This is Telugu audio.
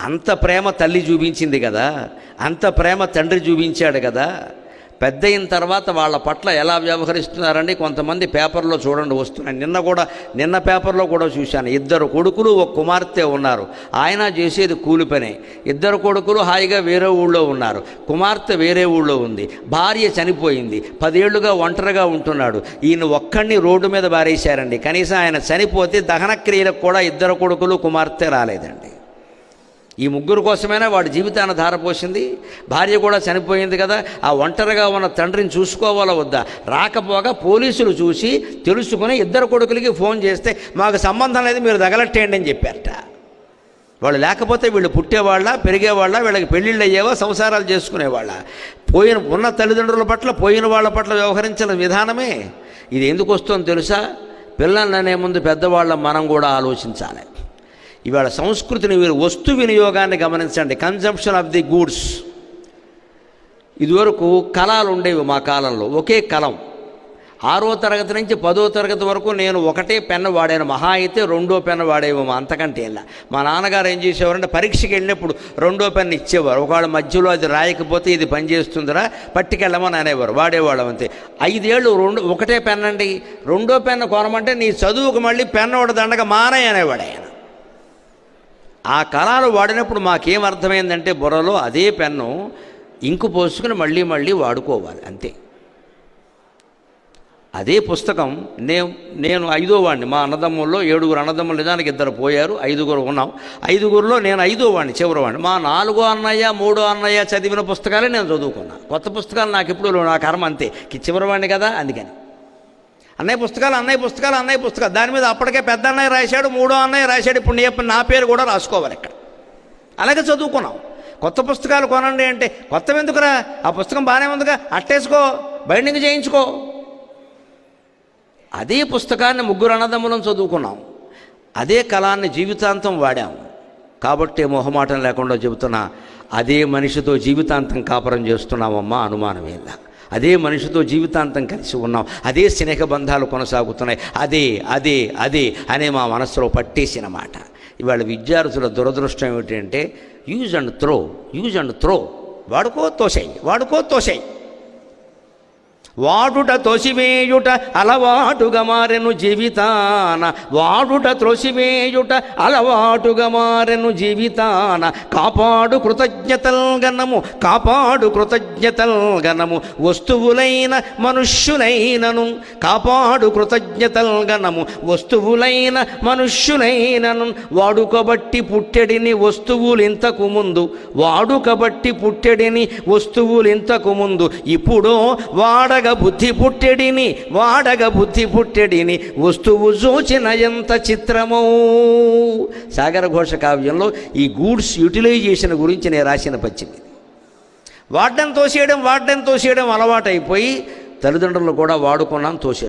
అంత ప్రేమ తల్లి చూపించింది కదా అంత ప్రేమ తండ్రి చూపించాడు కదా పెద్ద అయిన తర్వాత వాళ్ళ పట్ల ఎలా వ్యవహరిస్తున్నారని కొంతమంది పేపర్లో చూడండి వస్తున్నాయి. నిన్న కూడా నిన్న పేపర్లో కూడా చూశాను. ఇద్దరు కొడుకులు ఒక కుమార్తె ఉన్నారు. ఆయన చేసేది కూలి పనే. ఇద్దరు కొడుకులు హాయిగా వేరే ఊళ్ళో ఉన్నారు. కుమార్తె వేరే ఊళ్ళో ఉంది. భార్య చనిపోయింది. పదేళ్ళుగా ఒంటరిగా ఉంటున్నాడు. ఈయన ఒక్కడిని రోడ్డు మీద బారేశారండి. కనీసం ఆయన చనిపోతే దహన క్రియలకు కూడా ఇద్దరు కొడుకులు కుమార్తె రాలేదండి. ఈ ముగ్గురు కోసమైనా వాడి జీవితాన్ని ధారపోసింది. భార్య కూడా చనిపోయింది కదా. ఆ ఒంటరిగా ఉన్న తండ్రిని చూసుకోవాలా వద్దా? రాకపోగా పోలీసులు చూసి తెలుసుకుని ఇద్దరు కొడుకులకి ఫోన్ చేస్తే మాకు సంబంధం లేదు మీరు తగలట్టేయండి అని చెప్పారట. వాళ్ళు లేకపోతే వీళ్ళు పుట్టేవాళ్ళ పెరిగేవాళ్ళ వీళ్ళకి పెళ్ళిళ్ళు అయ్యేవా సంసారాలు చేసుకునేవాళ్ళ. పోయిన ఉన్న తల్లిదండ్రుల పట్ల పోయిన వాళ్ళ పట్ల వ్యవహరించిన విధానమే. ఇది ఎందుకు వస్తుందో తెలుసా? పిల్లల్ని అనే ముందు పెద్దవాళ్ళ మనం కూడా ఆలోచించాలి. ఇవాళ సంస్కృతిని మీరు వస్తు వినియోగాన్ని గమనించండి. కన్జంప్షన్ ఆఫ్ ది గూడ్స్ ఇదివరకు కళాలు ఉండేవి మా కాలంలో. ఒకే కలం ఆరో తరగతి నుంచి పదో తరగతి వరకు నేను ఒకటే పెన్ను వాడాను. మహా అయితే రెండో పెన్ను వాడేవేమో అంతకంటే ఇలా. మా నాన్నగారు ఏం చేసేవారంటే పరీక్షకి వెళ్ళినప్పుడు రెండో పెన్ను ఇచ్చేవారు. ఒకవేళ మధ్యలో అది రాయకపోతే ఇది పనిచేస్తుందిరా పట్టుకెళ్ళమని అనేవారు. వాడేవాళ్ళం అంతే. ఐదేళ్ళు రెండు ఒకటే పెన్ అండి. రెండో పెన్ను కొనమంటే నీ చదువుకు మళ్ళీ పెన్ను ఒకటి దండగా మానే అనేవాడు ఆయన. ఆ కళాలు వాడినప్పుడు మాకేం అర్థమైందంటే బుర్రలో అదే పెన్ను ఇంకు పోసుకుని మళ్ళీ మళ్ళీ వాడుకోవాలి అంతే. అదే పుస్తకం నేను నేను ఐదో వాడిని మా అన్నదమ్ముల్లో ఏడుగురు అన్నదమ్ములు నిజానికి ఇద్దరు పోయారు ఐదుగురు ఉన్నాం. ఐదుగురులో నేను ఐదో వాడిని చివరి వాడిని. మా నాలుగో అన్నయ్య మూడో అన్నయ్య చదివిన పుస్తకాలే నేను చదువుకున్నా. కొత్త పుస్తకాలు నాకు ఎప్పుడు నా కర్మ అంతే. కి చివరి వాడిని కదా అందుకని. అన్నయ్య పుస్తకాలు అన్నయ్య పుస్తకాలు అన్నయ్య పుస్తకాలు. దాని మీద అప్పటికే పెద్ద అన్నయ్య రాశాడు మూడో అన్నయ్య రాశాడు. ఇప్పుడు నీ నా పేరు కూడా రాసుకోవాలి ఇక్కడ. అలాగే చదువుకున్నాం. కొత్త పుస్తకాలు కొనండి అంటే కొత్త ఎందుకురా? ఆ పుస్తకం బాగానే ఉందిగా అట్టేసుకో బైండింగ్ చేయించుకో. అదే పుస్తకాన్ని ముగ్గురు అన్నదమ్ములను చదువుకున్నాం. అదే కళాన్ని జీవితాంతం వాడాం. కాబట్టి మొహమాటం లేకుండా చెబుతున్నా అదే మనిషితో జీవితాంతం కాపురం చేస్తున్నామమ్మా అనుమానమేలా అదే మనిషితో జీవితాంతం కలిసి ఉన్నాం. అదే స్నేహ బంధాలు కొనసాగుతున్నాయి. అదే అదే అదే అనే మా మనసులో పట్టేసిన మాట. ఇవాళ విద్యార్థుల దురదృష్టం ఏమిటంటే use and throw use and throw వాడుకో తోసేయి వాడుకో తోసేయి. వాడుట తొసివేయుట అలవాటుగా మారెను జీవితాన. వాడుట త్రొసివేయుట అలవాటుగా మారెను జీవితాన. కాపాడు కృతజ్ఞతల్ గనము కాపాడు కృతజ్ఞతల్ గనము వస్తువులైన మనుష్యులైనను కాపాడు కృతజ్ఞతల్ గనము వస్తువులైన మనుష్యులైనను వాడుకబట్టి పుట్టెడిని వస్తువులు ఇంతకు ముందు వాడుకబట్టి పుట్టెడిని వస్తువులు ఇంతకు ముందు. ఇప్పుడు వాడగ బుద్ధి పుట్టెడిని వాడగ బుద్ధి పుట్టెడిని వస్తువు చూచిన ఎంత చిత్రమో. సాగర ఘోష కావ్యంలో ఈ గూడ్స్ యూటిలైజేషన్ గురించి నేను రాసిన పచ్చింది వాడడం తోసేయడం వాడడం తోసేయడం అలవాటైపోయి తల్లిదండ్రులు కూడా వాడుకున్నాం తోసే